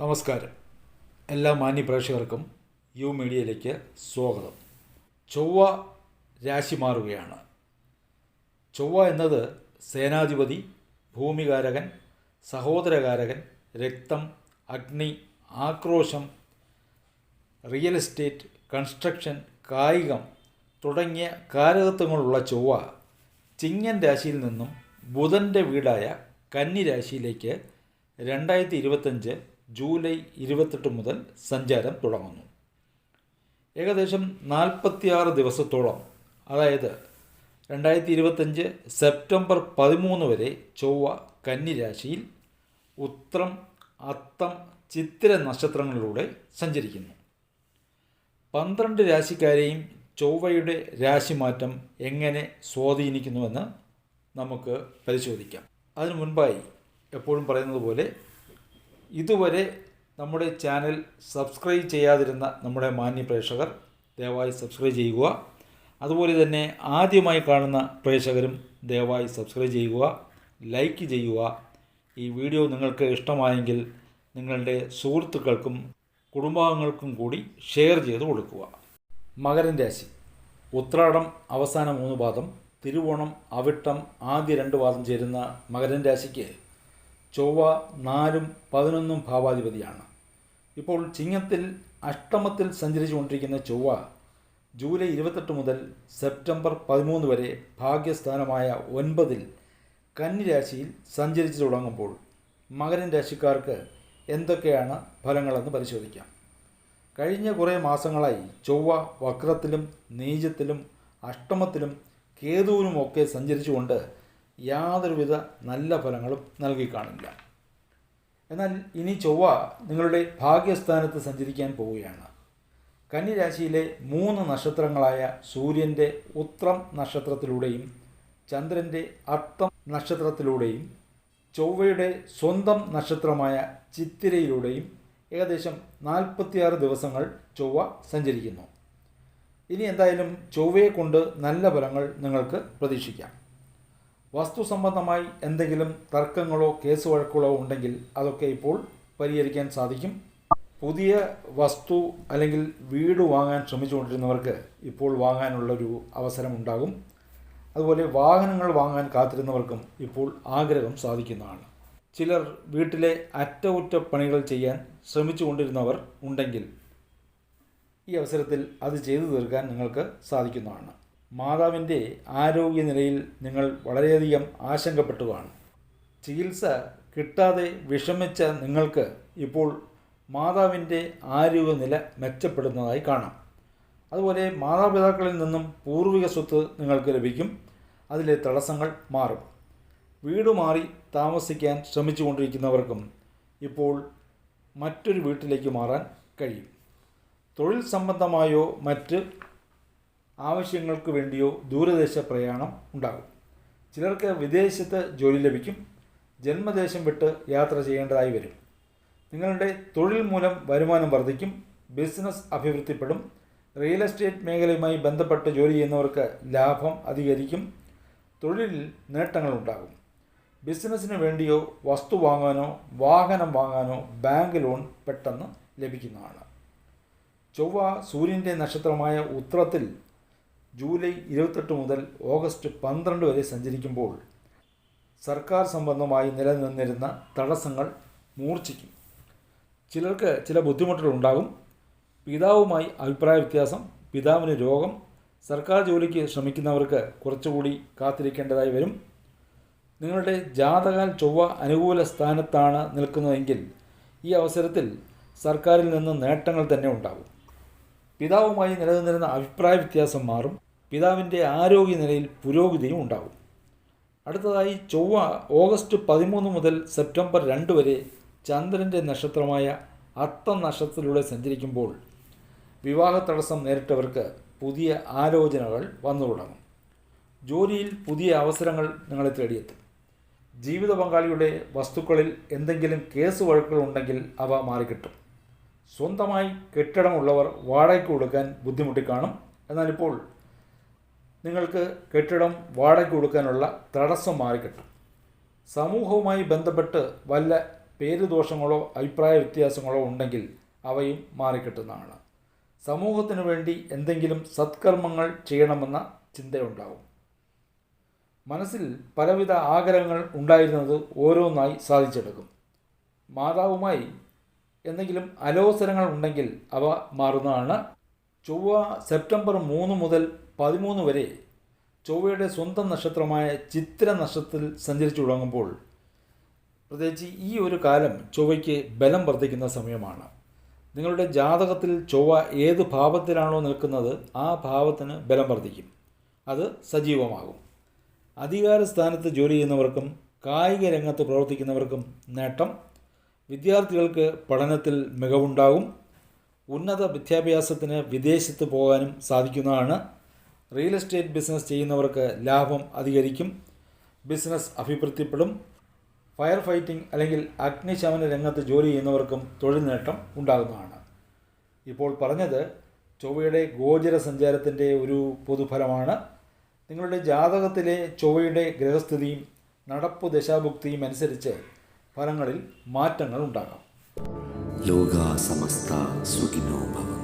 നമസ്കാരം. എല്ലാ മാന്യ പ്രേക്ഷകർക്കും യു മീഡിയയിലേക്ക് സ്വാഗതം. ചൊവ്വ രാശി മാറുകയാണ്. ചൊവ്വ എന്നത് സേനാധിപതി ഭൂമികാരകൻ സഹോദരകാരകൻ രക്തം അഗ്നി ആക്രോശം റിയൽ എസ്റ്റേറ്റ് കൺസ്ട്രക്ഷൻ കായികം തുടങ്ങിയ കാരകത്വങ്ങളുള്ള ചൊവ്വ ചിങ്ങൻ രാശിയിൽ നിന്നും ബുധന്റെ വീടായ കന്നി രാശിയിലേക്ക് രണ്ടായിരത്തി ഇരുപത്തഞ്ച് ജൂലൈ ഇരുപത്തെട്ട് മുതൽ സഞ്ചാരം തുടങ്ങുന്നു. ഏകദേശം നാൽപ്പത്തിയാറ് ദിവസത്തോളം അതായത് രണ്ടായിരത്തി ഇരുപത്തഞ്ച് സെപ്റ്റംബർ പതിമൂന്ന് വരെ ചൊവ്വ കന്നിരാശിയിൽ ഉത്രം അത്തം ചിത്തിര നക്ഷത്രങ്ങളിലൂടെ സഞ്ചരിക്കുന്നു. പന്ത്രണ്ട് രാശിക്കാരെയും ചൊവ്വയുടെ രാശിമാറ്റം എങ്ങനെ സ്വാധീനിക്കുന്നുവെന്ന് നമുക്ക് പരിശോധിക്കാം. അതിനു മുൻപായി എപ്പോഴും പറയുന്നത് പോലെ ഇതുവരെ നമ്മുടെ ചാനൽ സബ്സ്ക്രൈബ് ചെയ്യാതിരുന്ന നമ്മുടെ മാന്യ പ്രേക്ഷകർ ദയവായി സബ്സ്ക്രൈബ് ചെയ്യുക. അതുപോലെ തന്നെ ആദ്യമായി കാണുന്ന പ്രേക്ഷകരും ദയവായി സബ്സ്ക്രൈബ് ചെയ്യുക ലൈക്ക് ചെയ്യുക. ഈ വീഡിയോ നിങ്ങൾക്ക് ഇഷ്ടമായെങ്കിൽ നിങ്ങളുടെ സുഹൃത്തുക്കൾക്കും കുടുംബാംഗങ്ങൾക്കും കൂടി ഷെയർ ചെയ്ത് കൊടുക്കുക. മകരൻ രാശി. ഉത്രാടം അവസാന മൂന്ന് പാദം തിരുവോണം അവിട്ടം ആദ്യ രണ്ട് പാദം ചേരുന്ന മകരൻ രാശിക്ക് ചൊവ്വ നാലും പതിനൊന്നും ഭാവാധിപതിയാണ്. ഇപ്പോൾ ചിങ്ങത്തിൽ അഷ്ടമത്തിൽ സഞ്ചരിച്ചുകൊണ്ടിരിക്കുന്ന ചൊവ്വ ജൂലൈ ഇരുപത്തെട്ട് മുതൽ സെപ്റ്റംബർ പതിമൂന്ന് വരെ ഭാഗ്യസ്ഥാനമായ ഒൻപതിൽ കന്നിരാശിയിൽ സഞ്ചരിച്ചു തുടങ്ങുമ്പോൾ മകരൻ രാശിക്കാർക്ക് എന്തൊക്കെയാണ് ഫലങ്ങളെന്ന് പരിശോധിക്കാം. കഴിഞ്ഞ കുറേ മാസങ്ങളായി ചൊവ്വ വക്രത്തിലും നീചത്തിലും അഷ്ടമത്തിലും കേതുവിനുമൊക്കെ സഞ്ചരിച്ചുകൊണ്ട് യാതൊരുവിധ നല്ല ഫലങ്ങളും നൽകി കാണില്ല. എന്നാൽ ഇനി ചൊവ്വ നിങ്ങളുടെ ഭാഗ്യസ്ഥാനത്ത് സഞ്ചരിക്കാൻ പോവുകയാണ്. കന്നിരാശിയിലെ മൂന്ന് നക്ഷത്രങ്ങളായ സൂര്യന്റെ ഉത്രം നക്ഷത്രത്തിലൂടെയും ചന്ദ്രന്റെ അത്തം നക്ഷത്രത്തിലൂടെയും ചൊവ്വയുടെ സ്വന്തം നക്ഷത്രമായ ചിത്തിരയിലൂടെയും ഏകദേശം നാൽപ്പത്തിയാറ് ദിവസങ്ങൾ ചൊവ്വ സഞ്ചരിക്കുന്നു. ഇനി എന്തായാലും ചൊവ്വയെ കൊണ്ട് നല്ല ഫലങ്ങൾ നിങ്ങൾക്ക് പ്രതീക്ഷിക്കാം. വസ്തു സംബന്ധമായി എന്തെങ്കിലും തർക്കങ്ങളോ കേസ് വഴക്കുകളോ ഉണ്ടെങ്കിൽ അതൊക്കെ ഇപ്പോൾ പരിഹരിക്കാൻ സാധിക്കും. പുതിയ വസ്തു അല്ലെങ്കിൽ വീട് വാങ്ങാൻ ശ്രമിച്ചുകൊണ്ടിരുന്നവർക്ക് ഇപ്പോൾ വാങ്ങാനുള്ളൊരു അവസരം ഉണ്ടാകും. അതുപോലെ വാഹനങ്ങൾ വാങ്ങാൻ കാത്തിരുന്നവർക്കും ഇപ്പോൾ ആഗ്രഹം സാധിക്കുന്നതാണ്. ചിലർ വീട്ടിലെ അറ്റകുറ്റപ്പണികൾ ചെയ്യാൻ ശ്രമിച്ചുകൊണ്ടിരുന്നവർ ഉണ്ടെങ്കിൽ ഈ അവസരത്തിൽ അത് ചെയ്തു തീർക്കാൻ നിങ്ങൾക്ക് സാധിക്കുന്നതാണ്. മാതാവിന്റെ ആരോഗ്യനിലയിൽ നിങ്ങൾ വളരെയധികം ആശങ്കപ്പെട്ടുവാണ്. ചികിത്സ കിട്ടാതെ വിഷമിച്ച നിങ്ങൾക്ക് ഇപ്പോൾ മാതാവിന്റെ ആരോഗ്യനില മെച്ചപ്പെടുന്നതായി കാണാം. അതുപോലെ മാതാപിതാക്കളിൽ നിന്നും പൂർവിക സ്വത്ത് നിങ്ങൾക്ക് ലഭിക്കും. അതിലെ തടസ്സങ്ങൾ മാറും. വീട് മാറി താമസിക്കാൻ ശ്രമിച്ചുകൊണ്ടിരിക്കുന്നവർക്കും ഇപ്പോൾ മറ്റൊരു വീട്ടിലേക്ക് മാറാൻ കഴിയും. തൊഴിൽ സംബന്ധമായോ മറ്റ് ആവശ്യങ്ങൾക്ക് വേണ്ടിയോ ദൂരദേശ പ്രയാണം ഉണ്ടാകും. ചിലർക്ക് വിദേശത്ത് ജോലി ലഭിക്കും. ജന്മദേശം വിട്ട് യാത്ര ചെയ്യേണ്ടതായി വരും. നിങ്ങളുടെ തൊഴിൽ മൂലം വരുമാനം വർദ്ധിക്കും. ബിസിനസ് അഭിവൃദ്ധിപ്പെടും. റിയൽ എസ്റ്റേറ്റ് മേഖലയുമായി ബന്ധപ്പെട്ട് ജോലി ചെയ്യുന്നവർക്ക് ലാഭം അധികരിക്കും. തൊഴിലിൽ നേട്ടങ്ങളുണ്ടാകും ബിസിനസ്സിന് വേണ്ടിയോ വസ്തു വാങ്ങാനോ വാഹനം വാങ്ങാനോ ബാങ്ക് ലോൺ പെട്ടെന്ന് ലഭിക്കുന്നതാണ്. ചൊവ്വ സൂര്യന്റെ നക്ഷത്രമായ ഉത്രത്തിൽ ജൂലൈ ഇരുപത്തെട്ട് മുതൽ ഓഗസ്റ്റ് പന്ത്രണ്ട് വരെ സഞ്ചരിക്കുമ്പോൾ സർക്കാർ സംബന്ധമായി നിലനിന്നിരുന്ന തടസ്സങ്ങൾ മൂർച്ഛിക്കും. ചിലർക്ക് ചില ബുദ്ധിമുട്ടുകൾ ഉണ്ടാകും. പിതാവുമായി അഭിപ്രായ വ്യത്യാസം പിതാവിന് രോഗം സർക്കാർ ജോലിക്ക് ശ്രമിക്കുന്നവർക്ക് കുറച്ചുകൂടി കാത്തിരിക്കേണ്ടതായി വരും. നിങ്ങളുടെ ജാതകാൽ ചൊവ്വ അനുകൂല സ്ഥാനത്താണ് നിൽക്കുന്നതെങ്കിൽ ഈ അവസരത്തിൽ സർക്കാരിൽ നിന്ന് നേട്ടങ്ങൾ തന്നെ ഉണ്ടാകും. പിതാവുമായി നിലനിന്നിരുന്ന അഭിപ്രായ വ്യത്യാസം മാറും. പിതാവിന്റെ ആരോഗ്യനിലയിൽ പുരോഗതിയും ഉണ്ടാകും. അടുത്തതായി ചൊവ്വ ഓഗസ്റ്റ് പതിമൂന്ന് മുതൽ സെപ്റ്റംബർ രണ്ട് വരെ ചന്ദ്രന്റെ നക്ഷത്രമായ അത്തം നക്ഷത്രത്തിലൂടെ സഞ്ചരിക്കുമ്പോൾ വിവാഹ തടസ്സം നേരിട്ടവർക്ക് പുതിയ ആലോചനകൾ വന്നു തുടങ്ങും. ജോലിയിൽ പുതിയ അവസരങ്ങൾ നിങ്ങളെ തേടിയെത്തും. ജീവിത പങ്കാളിയുടെ വസ്തുക്കളിൽ എന്തെങ്കിലും കേസ് വഴക്കുകൾ ഉണ്ടെങ്കിൽ അവ മാറിക്കിട്ടും. സ്വന്തമായി കെട്ടിടമുള്ളവർ വാടകയ്ക്ക് കൊടുക്കാൻ ബുദ്ധിമുട്ടി കാണും എന്നാൽ ഇപ്പോൾ നിങ്ങൾക്ക് കെട്ടിടം വാടക കൊടുക്കാനുള്ള തടസ്സം മാറിക്കിട്ടും. സമൂഹവുമായി ബന്ധപ്പെട്ട് വല്ല പേരുദോഷങ്ങളോ അഭിപ്രായ വ്യത്യാസങ്ങളോ ഉണ്ടെങ്കിൽ അവയും മാറിക്കിട്ടുന്നതാണ്. സമൂഹത്തിനു വേണ്ടി എന്തെങ്കിലും സത്കർമ്മങ്ങൾ ചെയ്യണമെന്ന ചിന്തയുണ്ടാവും. മനസ്സിൽ പലവിധ ആഗ്രഹങ്ങൾ ഉണ്ടായിരുന്നത് ഓരോന്നായി സാധിച്ചെടുക്കും. മാതാവുമായി എന്തെങ്കിലും അലോസരങ്ങൾ ഉണ്ടെങ്കിൽ അവ മാറുന്നതാണ്. ചൊവ്വ സെപ്റ്റംബർ മൂന്ന് മുതൽ പതിമൂന്ന് വരെ ചൊവ്വയുടെ സ്വന്തം നക്ഷത്രമായ ചിത്ര നക്ഷത്രത്തിൽ സഞ്ചരിച്ചു തുടങ്ങുമ്പോൾ പ്രത്യേകിച്ച് ഈ ഒരു കാലം ചൊവ്വയ്ക്ക് ബലം വർദ്ധിക്കുന്ന സമയമാണ്. നിങ്ങളുടെ ജാതകത്തിൽ ചൊവ്വ ഏത് ഭാവത്തിലാണോ നിൽക്കുന്നത് ആ ഭാവത്തിന് ബലം വർദ്ധിക്കും. അത് സജീവമാകും. അധികാര സ്ഥാനത്ത് ജോലി ചെയ്യുന്നവർക്കും കായിക രംഗത്ത് പ്രവർത്തിക്കുന്നവർക്കും നേട്ടം. വിദ്യാർത്ഥികൾക്ക് പഠനത്തിൽ മികവുണ്ടാകും. ഉന്നത വിദ്യാഭ്യാസത്തിന് വിദേശത്ത് പോകാനും സാധിക്കുന്നതാണ് റിയൽ എസ്റ്റേറ്റ് ബിസിനസ് ചെയ്യുന്നവർക്ക് ലാഭം അധികരിക്കും. ബിസിനസ് അഭിവൃദ്ധിപ്പെടും. ഫയർ ഫൈറ്റിംഗ് അല്ലെങ്കിൽ അഗ്നിശമന രംഗത്ത് ജോലി ചെയ്യുന്നവർക്കും തൊഴിൽ നേട്ടം ഉണ്ടാകുന്നതാണ്. ഇപ്പോൾ പറഞ്ഞത് ചൊവ്വയുടെ ഗോചര സഞ്ചാരത്തിന്റെ ഒരു പൊതുഫലമാണ്. നിങ്ങളുടെ ജാതകത്തിലെ ചൊവ്വയുടെ ഗ്രഹസ്ഥിതിയും നടപ്പ് ദശാഭുക്തിയും അനുസരിച്ച് ഫലങ്ങളിൽ മാറ്റങ്ങൾ ഉണ്ടാകാം. ലോകാസമസ്ത സുഖിനോ ഭവ.